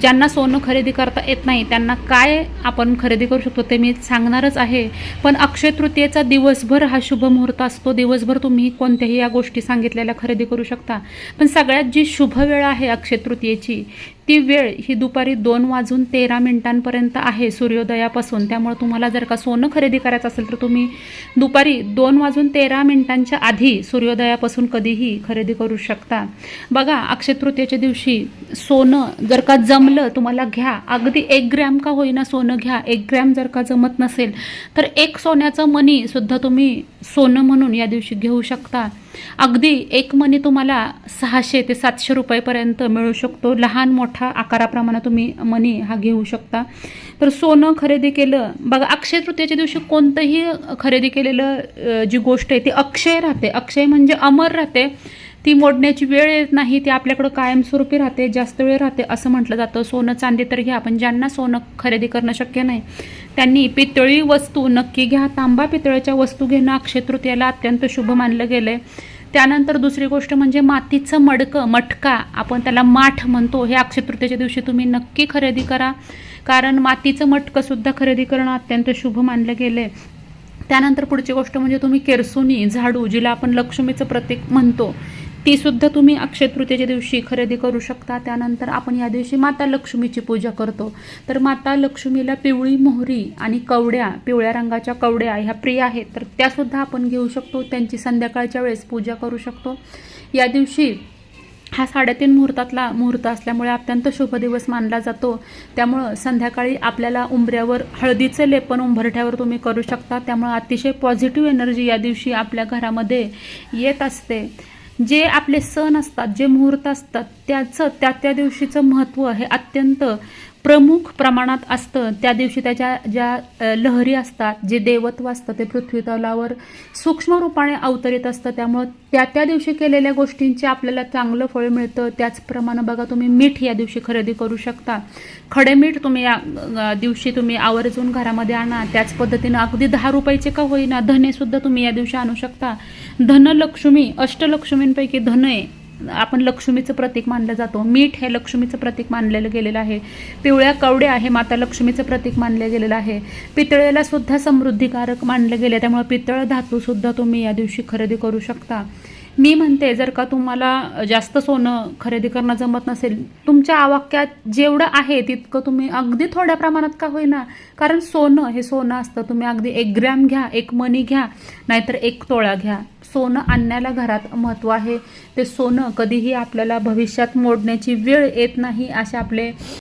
ज्यांना सोनं खरेदी करता येत नाही त्यांना काय आपण खरेदी करू शकतो ते मी सांगणारच आहे. पण अक्षय तृतीयेचा दिवसभर हा शुभ मुहूर्त असतो. दिवसभर तुम्ही कोणत्याही या गोष्टी सांगितलेल्या खरेदी करू शकता. पण सगळ्यात जी शुभ वेळ आहे अक्षय तृतीयेची ती वेळ ही दुपारी दोन वाजून तेरा मिनिटांपर्यंत आहे सूर्योदयापासून. त्यामुळे तुम्हाला जर का सोनं खरेदी करायचं असेल तर तुम्ही दुपारी दोन वाजून तेरा मिनिटांच्या आधी सूर्योदयापासून कधीही खरेदी करू शकता. बघा अक्षय तृतीयेच्या दिवशी सोनं जर का जमलं तुम्हाला घ्या. अगदी एक ग्रॅम का होईना सोनं घ्या. एक ग्रॅम जर का जमत नसेल तर एक सोन्याचं मनी सुद्धा तुम्ही सोनं म्हणून या दिवशी घेऊ शकता. अगदी एक मनी तुम्हाला सहाशे ते सातशे रुपयेपर्यंत मिळू शकतो. लहान मोठा आकाराप्रमाणे तुम्ही मनी हा घेऊ शकता. तर सोनं खरेदी केलं बघा अक्षय तृतीयेच्या दिवशी कोणतंही खरेदी केलेलं जी गोष्ट आहे ती अक्षय राहते. अक्षय म्हणजे अमर राहते. ती मोडण्याची वेळ येत नाही ती आपल्याकडं कायमस्वरूपी राहते जास्त वेळ राहते असं म्हटलं जातं. सोनं चांदी तर घ्या पण ज्यांना सोनं खरेदी करणं शक्य नाही त्यांनी पितळी वस्तू नक्की घ्या. तांबा पितळीच्या वस्तू घेणं अक्षय तृतीयाला अत्यंत शुभ मानलं गेलं आहे त्यानंतर दुसरी गोष्ट म्हणजे मातीचं मडकं मटका आपण त्याला माठ म्हणतो हे अक्षयतृतीयाच्या दिवशी तुम्ही नक्की खरेदी करा. कारण मातीचं मटकंसुद्धा खरेदी करणं अत्यंत शुभ मानलं गेलं आहे त्यानंतर पुढची गोष्ट म्हणजे तुम्ही केरसुनी झाडू जिला आपण लक्ष्मीचं प्रतीक म्हणतो तीसुद्धा तुम्ही अक्षय तृतीयेच्या दिवशी खरेदी करू शकता. त्यानंतर आपण या दिवशी माता लक्ष्मीची पूजा करतो. तर माता लक्ष्मीला पिवळी मोहरी आणि कवड्या पिवळ्या रंगाच्या कवड्या ह्या प्रिय आहेत. तर त्यासुद्धा आपण घेऊ शकतो. त्यांची संध्याकाळच्या वेळेस पूजा करू शकतो. या दिवशी हा साडेतीन मुहूर्तातला मुहूर्त असल्यामुळे अत्यंत शुभ दिवस मानला जातो. त्यामुळं संध्याकाळी आपल्याला उंबऱ्यावर हळदीचं लेपन उंबरठ्यावर तुम्ही करू शकता. त्यामुळं अतिशय पॉझिटिव्ह एनर्जी या दिवशी आपल्या घरामध्ये येत असते. जे आपले सण असतात जे मुहूर्त असतात त्याचं त्या त्या दिवशीचं महत्त्व हे अत्यंत प्रमुख प्रमाणात असतं. त्या दिवशी त्याच्या ज्या लहरी असतात जे देवत्व असतं ते पृथ्वीतलावर सूक्ष्म रूपाने अवतरित असतं. त्यामुळं त्या त्या दिवशी केलेल्या गोष्टींचे आपल्याला चांगलं फळ मिळतं. त्याचप्रमाणे बघा तुम्ही मीठ या दिवशी खरेदी करू शकता. खडे मीठ तुम्ही या दिवशी तुम्ही आवर्जून घरामध्ये आणा. त्याच पद्धतीनं अगदी दहा रुपयाचे का होईना धने सुद्धा तुम्ही या दिवशी आणू शकता. धनलक्ष्मी अष्टलक्ष्मींपैकी धन आहे. आपण लक्ष्मीचं प्रतीक मानलं जातो. मीठ हे लक्ष्मीचं प्रतीक मानलेलं गेलेलं आहे. पिवळ्या कवड्या हे माता लक्ष्मीचं प्रतीक मानलं गेलेलं आहे. पितळेला सुद्धा समृद्धिकारक मानलं गेलं त्यामुळे पितळ धातू सुद्धा तुम्ही या दिवशी खरेदी करू शकता. मी म्हणते जर का तुम्हाला जास्त सोनं खरेदी करणं जमत नसेल तुमच्या आवाक्यात जेवढं आहे तितकं तुम्ही अगदी थोड्या प्रमाणात का होईना? कारण सोनं हे सोनं असतं तुम्ही अगदी एक ग्रॅम घ्या एक मनी घ्या नाहीतर एक तोळा घ्या. सोनं आणण्याला घरात महत्त्व आहे. ते सोनं कधीही आपल्याला भविष्यात मोडण्याची वेळ येत नाही असे आपले